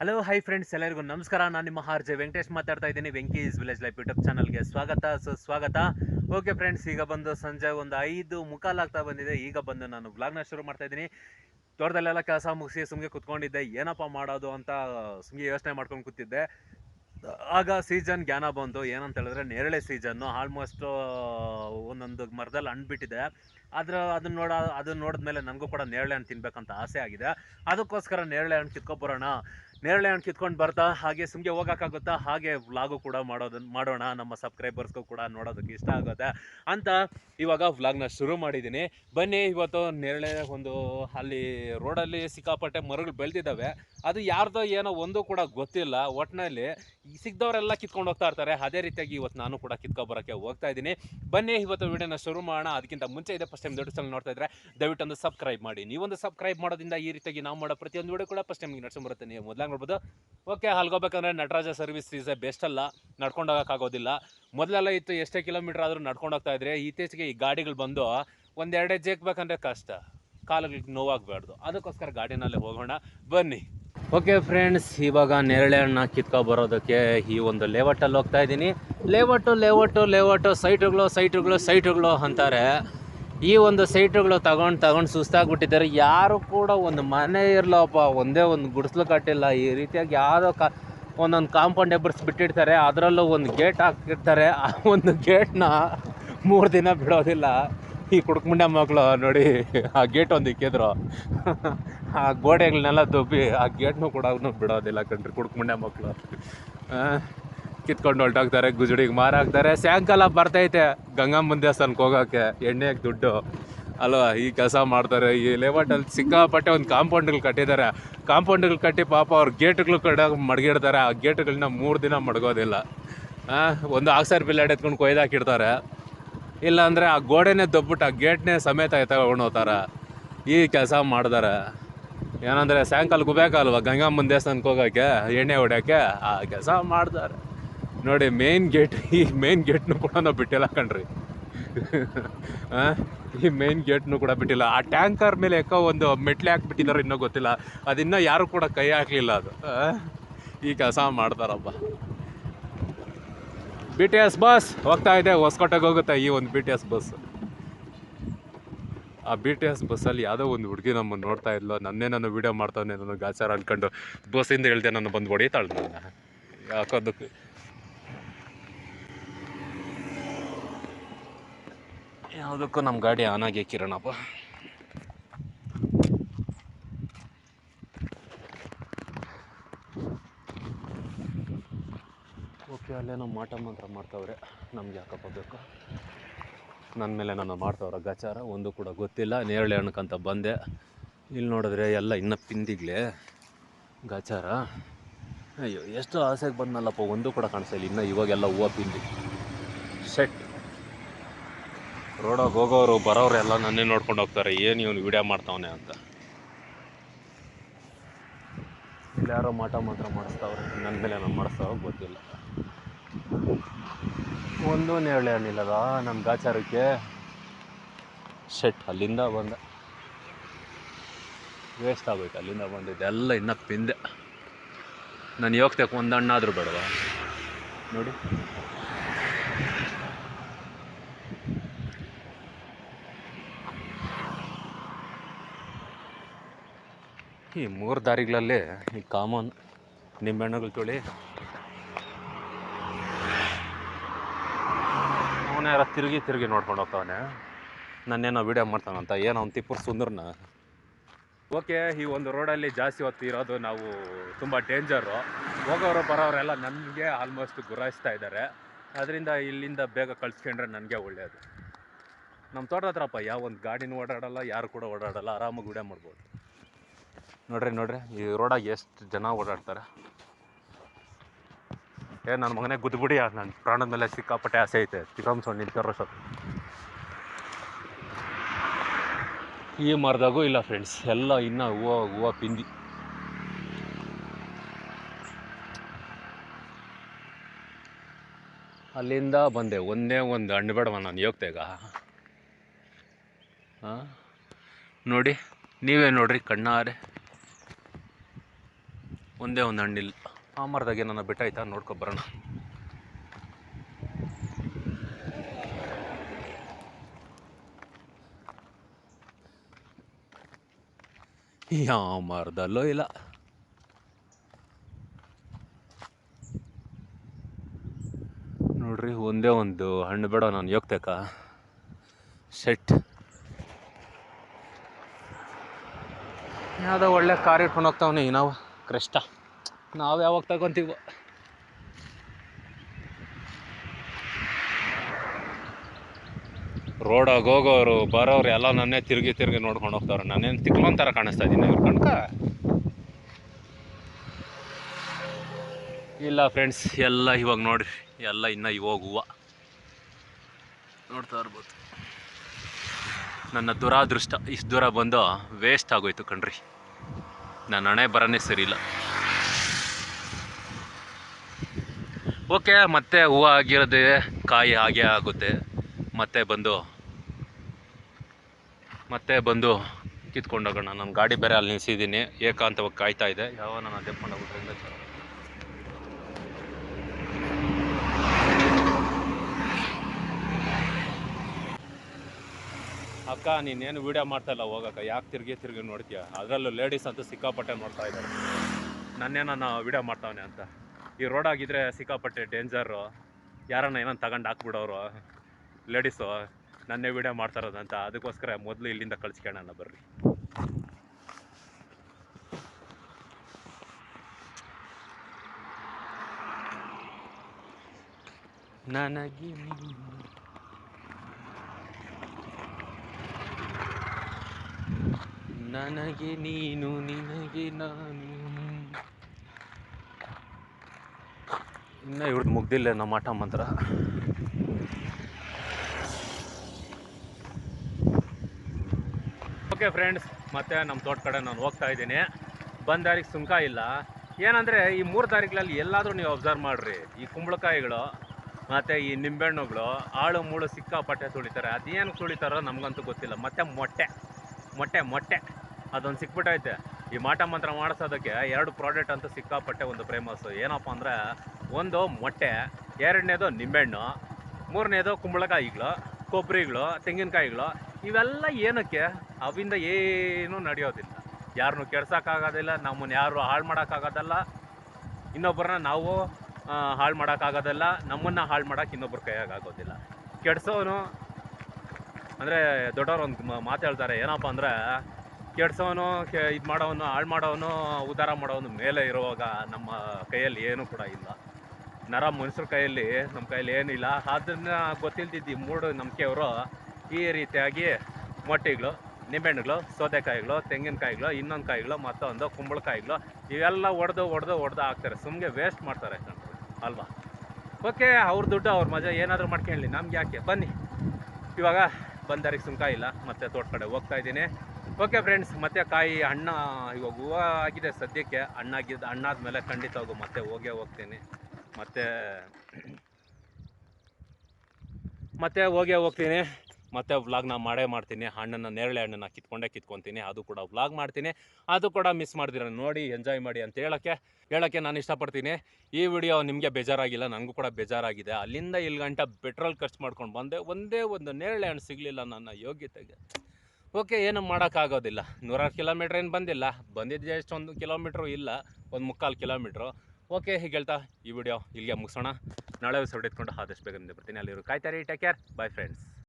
Hello hi friends ಎಲ್ಲರಿಗೂ ನಮಸ್ಕಾರ. ನಾನು ನಿಮ್ಮ ಆರ್ ಜೆ ವೆಂಕಟೇಶ್ ಮಾತಾಡ್ತಾ ಇದ್ದೀನಿ. ವೆಂಕೀಸ್ ವಿಲೇಜ್ ಲೈಫ್ ಯೂಟ್ಯೂಬ್ ಚಾನಲ್ಗೆ ಸ್ವಾಗತ. ಸುಸ್ವಾಗತ ಓಕೆ ಫ್ರೆಂಡ್ಸ್ ಈಗ ಬಂದು ಸಂಜೆ ಒಂದು ಐದು ಮುಖಾಲಾಗ್ತಾ ಬಂದಿದೆ. ಈಗ ಬಂದು ನಾನು ವ್ಲಾಗ್ನ ಶುರು ಮಾಡ್ತಾ ಇದ್ದೀನಿ. ತೋಟದಲ್ಲೆಲ್ಲ ಕೆಲಸ ಮುಗಿಸಿ ಸುಮ್ಮನೆ ಕುತ್ಕೊಂಡಿದ್ದೆ. ಏನಪ್ಪ ಮಾಡೋದು ಅಂತ ಸುಮ್ಮನೆ ಯೋಚನೆ ಮಾಡ್ಕೊಂಡು ಕೂತಿದ್ದೆ. ಆಗ ಸೀಸನ್ ಜ್ಞಾನ ಬಂತು. ಏನಂತ ಹೇಳಿದ್ರೆ ನೇರಳೆ ಸೀಸನ್ನು ಆಲ್ಮೋಸ್ಟ್ ಒಂದೊಂದು ಮರದಲ್ಲಿ ಹಣ್ಣು ಅದ್ರ ಅದನ್ನ ನೋಡ, ಅದನ್ನ ನೋಡಿದ್ಮೇಲೆ ನನಗೂ ಕೂಡ ನೇರಳೆ ಹಣ್ಣು ತಿನ್ಬೇಕಂತ ಆಸೆ ಆಗಿದೆ. ಅದಕ್ಕೋಸ್ಕರ ನೇರಳೆ ಹಣ್ಣು ಕಿತ್ಕೊಬರೋಣ. ನೇರಳೆ ಹಣ್ಣು ಕಿತ್ಕೊಂಡು ಬರ್ತಾ, ಹಾಗೆ ಸುಮ್ಗೆ ಹೋಗೋಕ್ಕಾಗುತ್ತಾ ಹಾಗೆ ವ್ಲಾಗು ಕೂಡ ಮಾಡೋದನ್ನ ಮಾಡೋಣ. ನಮ್ಮ ಸಬ್ಸ್ಕ್ರೈಬರ್ಸ್ಗೂ ಕೂಡ ನೋಡೋದಕ್ಕೆ ಇಷ್ಟ ಆಗುತ್ತೆ. ಅಂತ ಇವಾಗ ವ್ಲಾಗ್ನ ಶುರು ಮಾಡಿದ್ದೀನಿ. ಬನ್ನಿ, ಇವತ್ತು ನೇರಳೆ ಒಂದು ಅಲ್ಲಿ ರೋಡಲ್ಲಿ ಸಿಕ್ಕಾಪಟ್ಟೆ ಮರಗಳು ಬೆಳೆದಿದ್ದಾವೆ. ಅದು ಯಾರ್ದೋ ಏನೋ ಒಂದು ಕೂಡ ಗೊತ್ತಿಲ್ಲ. ಒಟ್ಟಿನಲ್ಲಿ ಸಿಗ್ದವರೆಲ್ಲ ಕಿತ್ಕೊಂಡು ಹೋಗ್ತಾ ಇರ್ತಾರೆ. ಅದೇ ರೀತಿಯಾಗಿ ಇವತ್ತು ನಾನು ಕೂಡ ಕಿತ್ಕೊಬರೋಕ್ಕೆ ಹೋಗ್ತಾ ಇದ್ದೀನಿ. ಬನ್ನಿ, ಇವತ್ತು ವಿಡಿಯೋನ ಶುರು ಮಾಡೋಣ. ಅದಕ್ಕಿಂತ ಮುಂಚೆ ಇದೆ ಫಸ್ಟ್ ಟೈಮ್ ದೊಡ್ಡ ಸಲ ನೋಡ್ತಾ ಇದ್ರೆ ದಯವಿಟ್ಟು ಒಂದು ಸಬ್ಸ್ಕ್ರೈಬ್ ಮಾಡಿ. ನೀವೊಂದು ಸಬ್ಸ್ಕ್ರೈಬ್ ಮಾಡೋದ್ರಿಂದ ಈ ರೀತಿಯಾಗಿ ನಾವು ಮಾಡೋ ಪ್ರತಿಯೊಂದು ವಿಡಿಯೋ ಕೂಡ ಫಸ್ಟ್ ಟೈಮ್ ನಡೆಸ್ಕೊಂಬರುತ್ತೆ ಬರುತ್ತೆ. ನೀವು ನೋಡ್ಬೋದು. ಓಕೆ ಅಲ್ಗೋಬೇಕಂದ್ರೆ ನಟರಾಜ ಸರ್ವಿಸ್ ಈಸ್ ಬೆಸ್ಟ್ ಅಲ್ಲ. ನಡ್ಕೊಂಡು ಹೋಗೋಕ್ಕಾಗೋದಿಲ್ಲ ಮೊದಲೆಲ್ಲ ಇತ್ತು ಎಷ್ಟೇ ಕಿಲೋಮೀಟರ್ ಆದರೂ ನಡ್ಕೊಂಡು ಹೋಗ್ತಾ ಇದ್ರೆ ಇತ್ತೀಚೆಗೆ ಈ ಗಾಡಿಗಳು ಬಂದು ಒಂದೆರಡು ಹೆಜ್ಜೆ ಕಷ್ಟ. ಕಾಲುಗಳಿಗೆ ನೋವಾಗಬಾರ್ದು. ಅದಕ್ಕೋಸ್ಕರ ಗಾಡಿನಲ್ಲೇ ಹೋಗೋಣ. ಬನ್ನಿ. ಓಕೆ ಫ್ರೆಂಡ್ಸ್ ಇವಾಗ ನೇರಳೆ ಹಣ್ಣ ಕಿತ್ಕೊ ಬರೋದಕ್ಕೆ ಈ ಒಂದು ಲೇಔಟಲ್ಲಿ ಹೋಗ್ತಾ ಇದ್ದೀನಿ. ಲೇಔಟು ಲೇಔಟು ಲೇಔಟು ಸೈಟುಗಳು ಸೈಟುಗಳು ಸೈಟುಗಳು ಅಂತಾರೆ. ಈ ಒಂದು ಸೈಟುಗಳು ತಗೊಂಡು ತಗೊಂಡು ಸುಸ್ತಾಗ್ಬಿಟ್ಟಿದ್ದಾರೆ. ಯಾರು ಕೂಡ ಒಂದು ಮನೆ ಇರಲಪ್ಪ, ಒಂದೇ ಒಂದು ಗುಡಿಸ್ಲು ಕಟ್ಟಿಲ್ಲ. ಈ ರೀತಿಯಾಗಿ ಯಾರೋ ಕಾ, ಒಂದೊಂದು ಕಾಂಪೌಂಡ್ ಎಬ್ಬರ್ಸ್ ಬಿಟ್ಟಿರ್ತಾರೆ. ಅದರಲ್ಲೂ ಒಂದು ಗೇಟ್ ಹಾಕಿರ್ತಾರೆ ಆ ಒಂದು ಗೇಟ್ನ ಮೂರು ದಿನ ಬಿಡೋದಿಲ್ಲ. ಈ ಕುಡ್ಕುಂಡ ಮಕ್ಕಳು ನೋಡಿ, ಆ ಗೇಟ್ ಒಂದು ಇಕ್ಕಿದ್ರು. ಆ ಗೋಡೆಗಳನ್ನೆಲ್ಲ ದುಬ್ಬಿ ಆ ಗೇಟ್ನು ಕೂಡ ಬಿಡೋದಿಲ್ಲ ಕಣ್ರಿ ಕುಡ್ಕುಂಡ ಮಕ್ಕಳು ಕಿತ್ಕೊಂಡು ಹೊರಟೋಗ್ತಾರೆ ಮಾರ ಮಾರಾಕ್ತಾರೆ ಸಾಯಂಕಾಲ ಬರ್ತೈತೆ ಗಂಗಮ್ಮನ ದೇವಸ್ಥಾನಕ್ಕೆ ಹೋಗೋಕ್ಕೆ. ಎಣ್ಣೆಗೆ ದುಡ್ಡು. ಅಲ್ವಾ, ಈ ಕೆಲಸ ಮಾಡ್ತಾರೆ. ಈ ಲೇಔಟಲ್ಲಿ ಸಿಕ್ಕಾಪಟ್ಟೆ ಒಂದು ಕಾಂಪೌಂಡ್ಗಳು ಕಟ್ಟಿದ್ದಾರೆ. ಕಾಂಪೌಂಡ್ಗಳು ಕಟ್ಟಿ ಪಾಪ ಅವ್ರ ಗೇಟ್ಗಳು ಕಡೆ ಮಡಗಿಡ್ತಾರೆ. ಆ ಗೇಟ್ಗಳನ್ನ ಮೂರು ದಿನ ಮಡಗೋದಿಲ್ಲ. ಒಂದು ಆಕ್ಸರ್ ಬಿಲ್ಲಾಡ್ ಎತ್ಕೊಂಡು ಕೊಯ್ದಾಕಿಡ್ತಾರೆ ಅಂದರೆ ಆ ಗೋಡೆನೇ ದೊಬ್ಬಿಟ್ಟು ಆ ಗೇಟ್ನೇ ಸಮೇತ ತಗೊಂಡು ಹೋಗ್ತಾರೆ. ಈ ಕೆಲಸ ಮಾಡ್ತಾರೆ ಏನಂದರೆ ಸಾಯಂಕಾಲ ಬೇಕಲ್ವ ಗಂಗಮ್ಮನ ದೇವಸ್ಥಾನಕ್ಕೆ ಹೋಗೋಕ್ಕೆ, ಎಣ್ಣೆ ಹೊಡ್ಯೋಕ್ಕೆ ಆ ಕೆಲಸ ಮಾಡ್ತಾರೆ ನೋಡಿ ಮೇನ್ ಗೇಟ್ ಈ ಮೇನ್ ಗೇಟ್ನು ಕೂಡ ನಾವು ಬಿಟ್ಟಿಲ್ಲ ಕಣ್ರಿ. ಈ ಮೇನ್ ಗೇಟ್ನು ಕೂಡ ಬಿಟ್ಟಿಲ್ಲ. ಆ ಟ್ಯಾಂಕರ್ ಮೇಲೆ ಯಾಕೋ ಒಂದು ಮೆಟ್ಲೆ ಹಾಕ್ಬಿಟ್ಟಿದಾರೋ ಇನ್ನೂ ಗೊತ್ತಿಲ್ಲ. ಅದಿನ್ನ ಯಾರು ಕೂಡ ಕೈ ಹಾಕಲಿಲ್ಲ ಅದು. ಈ ಕೆಲಸ ಮಾಡ್ತಾರಪ್ಪ. ಬಿ ಟಿ ಎಸ್ ಬಸ್ ಹೋಗ್ತಾ ಇದೆ, ಹೊಸಕೋಟೆಗೆ ಹೋಗುತ್ತೆ ಈ ಒಂದು ಬಿ ಟಿ ಎಸ್ ಬಸ್ ಆ ಬಿ ಟಿ ಎಸ್ ಬಸ್ಸಲ್ಲಿ ಯಾವುದೋ ಒಂದು ಹುಡುಗಿ ನಮ್ಮನ್ನು ನೋಡ್ತಾ ಇದ್ಲು. ನನ್ನೇ ನಾನು ವೀಡಿಯೋ ಮಾಡ್ತಾನೆ ನಾನು ಗಾಚಾರ ಅನ್ಕೊಂಡು ಬಸ್ಸಿಂದ ಹೇಳ್ದೆ ನಾನು ಬಂದು ಹೊಡಿತಾಳೆ ನನ್ನ. ಯಾಕೋದಕ್ಕೆ ಯಾವುದಕ್ಕೂ ನಮ್ಮ ಗಾಡಿ ಆನ್ ಆಗಿ ಕಿರಣಪ್ಪ ಓಕೆ, ಅಲ್ಲೇನೋ ಮಾಟ ಮಂತ್ರ ಮಾಡ್ತಾವ್ರೆ. ನಮ್ಗೆ ಯಾಕಪ್ಪ ಬೇಕು? ನನ್ನ ಮೇಲೆ ನಾನು ಮಾಡ್ತಾವ್ರೆ ಗಚಾರ ಒಂದು ಕೂಡ ಗೊತ್ತಿಲ್ಲ. ನೇರಳೆ ಹಣ್ಣಕ್ಕಂತ ಬಂದೆ. ಇಲ್ಲಿ ನೋಡಿದ್ರೆ ಎಲ್ಲ ಇನ್ನೂ ಪಿಂದಿಗ್ಲೇ ಗಚಾರ ಅಯ್ಯೋ, ಎಷ್ಟು ಆಸೆಗೆ ಬಂದನಲ್ಲಪ್ಪ, ಒಂದು ಕೂಡ ಕಾಣಿಸ್ತಾ ಇಲ್ಲ. ಇನ್ನು ಇವಾಗೆಲ್ಲ ಹೂವು ಪಿಂದಿ ಸೆಟ್ ರೋಡಾಗ ಹೋಗೋರು, ಬರೋರು ಎಲ್ಲ ನನ್ನೇ ನೋಡ್ಕೊಂಡು ಹೋಗ್ತಾರೆ. ಏನು ಇವನು ವಿಡಿಯೋ ಮಾಡ್ತಾವನೆ ಅಂತ. ಇಲ್ಲಿ ಯಾರೋ ಮಾಟ ಮಾತ್ರ ಮಾಡಿಸ್ತಾವ್ರೆ. ನನ್ನ ಮೇಲೆ ನಾನು ಮಾಡಿಸ್ತಾವ ಗೊತ್ತಿಲ್ಲ. ಒಂದು ನೇರಳೆ ಹಣ್ಣಿಲ್ಲದ ನಮ್ಮ ಗಾಚಾರಕ್ಕೆ? ಶೆಟ್, ಅಲ್ಲಿಂದ ಬಂದ. ವೇಸ್ಟ್ ಆಗೋಯ್ತು ಅಲ್ಲಿಂದ ಬಂದಿದ್ದೆಲ್ಲ ಇನ್ನೂ ಪಿಂದೆ. ನಾನು ಯೋಗ್ತಕ್ಕೆ ಒಂದು ಹಣ್ಣಾದರೂ ಬೇಡವಾ? ನೋಡಿ. ಈ ಮೂರು ದಾರಿಗಳಲ್ಲಿ ಈ ಕಾಮನ್ ನಿಂಬೆಹಣ್ಣುಗಳು ತೊಳಿ. ಅವನೇ ಯಾರ ತಿರುಗಿ ತಿರುಗಿ ನೋಡ್ಕೊಂಡು ಹೋಗ್ತಾವನೆ. ನಾನೇನೋ ವೀಡಿಯೋ ಮಾಡ್ತಾನಂತ. ಏನೋ ಅವ್ನು ತಿಪ್ಪು ಸುಂದರ್ನ. ಓಕೆ ಈ ಒಂದು ರೋಡಲ್ಲಿ ಜಾಸ್ತಿ ಹೊತ್ತು ಇರೋದು ನಾವು ತುಂಬ ಡೇಂಜರು ಹೋಗೋರು ಬರೋರೆಲ್ಲ ನನಗೆ ಆಲ್ಮೋಸ್ಟ್ ಗುರಾಯಿಸ್ತಾ ಇದ್ದಾರೆ ಅದರಿಂದ ಇಲ್ಲಿಂದ ಬೇಗ ಕಳಿಸ್ಕೊಂಡ್ರೆ ನನಗೆ ಒಳ್ಳೆಯದು ನಮ್ಮ ತೋಟದ ಹತ್ರಪ್ಪ, ಯಾವ ಒಂದು ಗಾಡಿನೂ ಓಡಾಡಲ್ಲ, ಯಾರು ಕೂಡ ಓಡಾಡಲ್ಲ, ಆರಾಮಾಗಿ ವೀಡಿಯೋ ಮಾಡ್ಬೋದು. ನೋಡ್ರಿ ನೋಡ್ರಿ. ಈ ರೋಡಾಗ ಎಷ್ಟು ಜನ ಓಡಾಡ್ತಾರೆ? ಏ ನನ್ನ ಮಗನೇ ಗುದ್ಬಿಡಿ ನನ್ನ ಪ್ರಾಣದ ಮೇಲೆ ಸಿಕ್ಕಾಪಟ್ಟೆ ಆಸೆ ಐತೆ. ಸೌಂಡ್ ನಿಂತ್ಕೊರೋ ಸ್ವಲ್ಪ ಈ ಮರದಾಗೂ ಇಲ್ಲ ಫ್ರೆಂಡ್ಸ್ ಎಲ್ಲ ಇನ್ನೂ ಹೂವು ಹೂವು ಪಿಂದಿ ಅಲ್ಲಿಂದ ಬಂದೆ. ಒಂದೇ ಒಂದು ಹಣ್ಣು ಬೇಡವ ನಾನು? ಯೋಗ್ತೇಗ? ಹಾಂ ನೋಡಿ, ನೀವೇ ನೋಡ್ರಿ ಕಣ್ಣಾರೆ. ಒಂದೇ ಒಂದು ಹಣ್ಣಿಲ್ಲ ಆ ಮರದಾಗೆ ನನ್ನ ಬಿಟ್ಟಾಯ್ತಾ ನೋಡ್ಕೊ ಬರೋಣ. ಯಾವ ಮರದಲ್ಲೋ ಇಲ್ಲ ನೋಡ್ರಿ, ಒಂದೇ ಒಂದು ಹಣ್ಣು ಬೇಡ ನಾನು, ಯೋಗ್ತೇಕ? ಸೆಟ್ ಯಾವುದೋ ಒಳ್ಳೆ ಕಾರ್ ಇಟ್ಕೊಂಡು ಹೋಗ್ತಾವನಿ ನಾವು. ಕ್ರೆಸ್ಟ ನಾವು ಯಾವಾಗ ತಗೊಂತೀವೋ. ರೋಡಾಗ ಹೋಗೋರು, ಬರೋರು ಎಲ್ಲ ನನ್ನೇ ತಿರುಗಿ ತಿರುಗಿ ನೋಡ್ಕೊಂಡು ಹೋಗ್ತಾವ್ರೆ. ನಾನೇನು ತಿಕ್ಲೋನ್ ಥರ ಕಾಣಿಸ್ತಾ ಇದ್ದೀನಿ ಇವ್ರ ಕಣ್ಕ? ಇಲ್ಲ ಫ್ರೆಂಡ್ಸ್ ಎಲ್ಲ ಇವಾಗ ನೋಡ್ರಿ. ಎಲ್ಲ ಇನ್ನು ಇವಾಗ ಹೂವು. ನೋಡ್ತಾ ಇರ್ಬೋದು. ನನ್ನ ದುರಾದೃಷ್ಟ, ಇಷ್ಟು ದೂರ ಬಂದು ವೇಸ್ಟ್ ಆಗೋಯ್ತು ಕಣ್ರಿ. ನನ್ನ ಹಣೆ ಬರನೇ ಸರಿಯಿಲ್ಲ. ಓಕೆ, ಮತ್ತೆ ಹೂವು ಆಗಿರೋದೇ ಕಾಯಿ ಹಾಗೆ ಆಗುತ್ತೆ. ಮತ್ತೆ ಬಂದು ಮತ್ತೆ ಬಂದು ಕಿತ್ಕೊಂಡೋಗೋಣ. ನನ್ನ ಗಾಡಿ ಬೇರೆ ಅಲ್ಲಿ ನಿಲ್ಸಿದ್ದೀನಿ. ಏಕಾಂತವಾಗಿ ಕಾಯ್ತಾ ಇದೆ. ಯಾವ ನಾನು ತೆಪ್ಕೊಂಡೋಗ್ಬಿಟ್ರಿಂದ ಅಕ್ಕ, ನೀನೇನು ವೀಡಿಯೋ ಮಾಡ್ತಾ ಇಲ್ಲ? ಹೋಗಕ್ಕ. ಯಾಕೆ ತಿರುಗಿ ತಿರುಗಿ ನೋಡ್ತೀಯ? ಅದರಲ್ಲೂ ಲೇಡೀಸ್ ಅಂತೂ ಸಿಕ್ಕಾಪಟ್ಟೆ ನೋಡ್ತಾ ಇದ್ದಾರೆ. ನನ್ನೇ ನಾನು ವೀಡಿಯೋ ಮಾಡ್ತಾವನೆ ಅಂತ. ಈ ರೋಡ್ ಆಗಿದ್ರೆ ಸಿಕ್ಕಾಪಟ್ಟೆ ಡೇಂಜರು ಯಾರನ್ನ ಏನೋ ತಗೊಂಡು ಹಾಕ್ಬಿಡೋರು? ಲೇಡೀಸು ನನ್ನೇ ವೀಡಿಯೋ ಮಾಡ್ತಾ ಇರೋದಂತ ಅದಕ್ಕೋಸ್ಕರ ಮೊದಲು ಇಲ್ಲಿಂದ ಕಳಿಸ್ಕೊಳ್ಳೋಣ ಬರ್ರಿ. ನನಗೆ ನನಗೆ ನೀನು ನಿನಗೆ ನಾನು. ಇನ್ನ ಇವ್ರದ್ದು ಮುಗ್ದಿಲ್ಲ ನಮ್ಮ ಆಟ ಮಂತ್ರ. ಓಕೆ ಫ್ರೆಂಡ್ಸ್ ಮತ್ತೆ ನಮ್ಮ ತೋಟ ಕಡೆ ನಾನು ಹೋಗ್ತಾ ಇದ್ದೀನಿ. ಬಂದ ದಾರಿಗೆ ಸುಂಕ ಇಲ್ಲ. ಏನಂದರೆ ಈ ಮೂರು ದಾರಿಗಳಲ್ಲಿ ಎಲ್ಲಾದರೂ ನೀವು ಅಬ್ಸರ್ವ್ ಮಾಡಿರಿ. ಈ ಕುಂಬಳಕಾಯಿಗಳು ಮತ್ತು ಈ ನಿಂಬೆಹಣ್ಣುಗಳು ಆಳು ಮೂಳು ಸಿಕ್ಕಾಪಟ್ಟೆ ತುಳಿತಾರೆ ಅದೇನು ತುಳಿತಾರೋ ನಮಗಂತೂ ಗೊತ್ತಿಲ್ಲ. ಮತ್ತು ಮೊಟ್ಟೆ ಮೊಟ್ಟೆ ಮೊಟ್ಟೆ. ಅದೊಂದು ಸಿಕ್ಬಿಟ್ಟೈತೆ. ಈ ಮಾಟ ಮಂತ್ರ ಮಾಡಿಸೋದಕ್ಕೆ ಎರಡು ಪ್ರಾಡಕ್ಟ್ ಅಂತ ಸಿಕ್ಕಾಪಟ್ಟೆ ಒಂದು ಫೇಮಸ್ಸು ಏನಪ್ಪ ಅಂದರೆ, ಒಂದು ಮೊಟ್ಟೆ, ಎರಡನೇದು ನಿಂಬೆಹಣ್ಣು, ಮೂರನೇದು ಕುಂಬಳಕಾಯಿಗಳು ಕೊಬ್ಬರಿಗಳು ತೆಂಗಿನಕಾಯಿಗಳು, ಇವೆಲ್ಲ ಏನಕ್ಕೆ? ಅವಿಂದ ಏನೂ ನಡೆಯೋದಿಲ್ಲ. ಯಾರನ್ನೂ ಕೆಡ್ಸೋಕ್ಕಾಗೋದಿಲ್ಲ, ನಮ್ಮನ್ನು ಯಾರು ಹಾಳು ಮಾಡೋಕ್ಕಾಗೋದಲ್ಲ. ಇನ್ನೊಬ್ಬರನ್ನ ನಾವು ಹಾಳು ಮಾಡೋಕ್ಕಾಗೋದಲ್ಲ. ನಮ್ಮನ್ನು ಹಾಳು ಮಾಡೋಕೆ ಇನ್ನೊಬ್ಬರ ಕೈಯಾಗೋದಿಲ್ಲ ಕೆಡ್ಸೋನು, ಅಂದರೆ ದೊಡ್ಡವ್ರು ಒಂದು ಮಾತು ಹೇಳ್ತಾರೆ, ಏನಪ್ಪ ಅಂದರೆ ಕೆಡ್ಸೋನು ಇದು ಮಾಡೋನು, ಹಾಳು ಮಾಡೋನು, ಉದ್ಧಾರ ಮಾಡೋನು ಮೇಲೆ ಇರುವಾಗ ನಮ್ಮ ಕೈಯಲ್ಲಿ ಏನೂ ಕೂಡ ಇಲ್ಲ. ನರ ಮನುಷ್ಯರ ಕೈಯಲ್ಲಿ, ನಮ್ಮ ಕೈಯಲ್ಲಿ ಏನಿಲ್ಲ. ಅದನ್ನು ಗೊತ್ತಿಲ್ದಿದ್ದು ಮೂಢ ನಂಬಿಕೆಯವರು ಈ ರೀತಿಯಾಗಿ ಮೊಟ್ಟೆಗಳು, ನಿಂಬೆಹಣ್ಣುಗಳು, ಸೌತೆಕಾಯಿಗಳು, ತೆಂಗಿನಕಾಯಿಗಳು ಇನ್ನೊಂದು ಕಾಯಿಗಳು ಮತ್ತೊಂದು ಕುಂಬಳಕಾಯಿಗಳು, ಇವೆಲ್ಲ ಒಡೆದು ಒಡೆದು ಒಡೆದು ಹಾಕ್ತಾರೆ. ಸುಮ್ಮನೆ ವೇಸ್ಟ್ ಮಾಡ್ತಾರೆ ಅಲ್ವಾ? ಓಕೆ ಅವ್ರ ದುಡ್ಡು, ಅವ್ರ ಮಜಾ, ಏನಾದರೂ ಮಾಡ್ಕೊಳ್ಳಿ ನಮ್ಗೆ ಯಾಕೆ ಬನ್ನಿ. ಇವಾಗ ಬಂದಾರಿಗೆ ಸುಂಕ ಇಲ್ಲ. ಮತ್ತೆ ತೋಟ ಕಡೆ ಹೋಗ್ತಾ ಇದ್ದೀನಿ. ಓಕೆ ಫ್ರೆಂಡ್ಸ್ ಮತ್ತೆ ಕಾಯಿ ಹಣ್ಣು ಇವಾಗ ಹೂವು ಆಗಿದೆ ಸದ್ಯಕ್ಕೆ. ಹಣ್ಣಾಗಿದ್ದು ಖಂಡಿತ ಖಂಡಿತವಾಗೂ ಮತ್ತೆ ಹೋಗೇ ಹೋಗ್ತೀನಿ. ಮತ್ತೆ ಮತ್ತೆ ಹೋಗೇ ಹೋಗ್ತೀನಿ. ಮತ್ತೆ ವ್ಲಾಗ್ನ ಮಾಡೇ ಮಾಡ್ತೀನಿ. ಹಣ್ಣನ್ನು ನೇರಳೆ ಹಣ್ಣನ್ನು ಕಿತ್ಕೊಂಡೇ ಕಿತ್ಕೊತೀನಿ. ಅದು ಕೂಡ ವ್ಲಾಗ್ ಮಾಡ್ತೀನಿ. ಅದು ಕೂಡ ಮಿಸ್ ಮಾಡ್ದಿರ, ನೋಡಿ ಎಂಜಾಯ್ ಮಾಡಿ ಅಂತ ಹೇಳೋಕ್ಕೆ ಹೇಳೋಕ್ಕೆ ನಾನು ಇಷ್ಟಪಡ್ತೀನಿ. ಈ ವಿಡಿಯೋ ನಿಮಗೆ ಬೇಜಾರಾಗಿಲ್ಲ ನನಗೂ ಕೂಡ ಬೇಜಾರಾಗಿದೆ. ಅಲ್ಲಿಂದ ಇಲ್ಲಿ ಗಂಟ ಪೆಟ್ರೋಲ್ ಖರ್ಚು ಮಾಡ್ಕೊಂಡು ಬಂದೆ. ಒಂದೇ ಒಂದು ನೇರಳೆ ಹಣ್ಣು ಸಿಗಲಿಲ್ಲ ನನ್ನ ಯೋಗ್ಯತೆಗೆ. ಓಕೆ, ಏನು ಮಾಡೋಕ್ಕಾಗೋದಿಲ್ಲ. ನೂರಾರು ಕಿಲೋಮೀಟ್ರ್ ಏನು ಬಂದಿಲ್ಲ. ಬಂದಿದ್ದು ಎಷ್ಟು ಒಂದು ಕಿಲೋಮೀಟ್ರು ಇಲ್ಲ. ಒಂದು ಮುಕ್ಕಾಲು ಕಿಲೋಮೀಟ್ರು. ಓಕೆ, ಹೀಗೆ ಹೇಳ್ತಾ ಈ ವಿಡಿಯೋ ಇಲ್ಲಿಗೆ ಮುಗಿಸೋಣ. ನಾಳೆ ಹೊಸ ಆದಷ್ಟು ಬೇಗ ಬರ್ತೀನಿ ಅಲ್ಲಿರು ಕಾಯ್ತಾರೆ ಟೇಕ್ ಕೇರ್ ಬಾಯ್ ಫ್ರೆಂಡ್ಸ್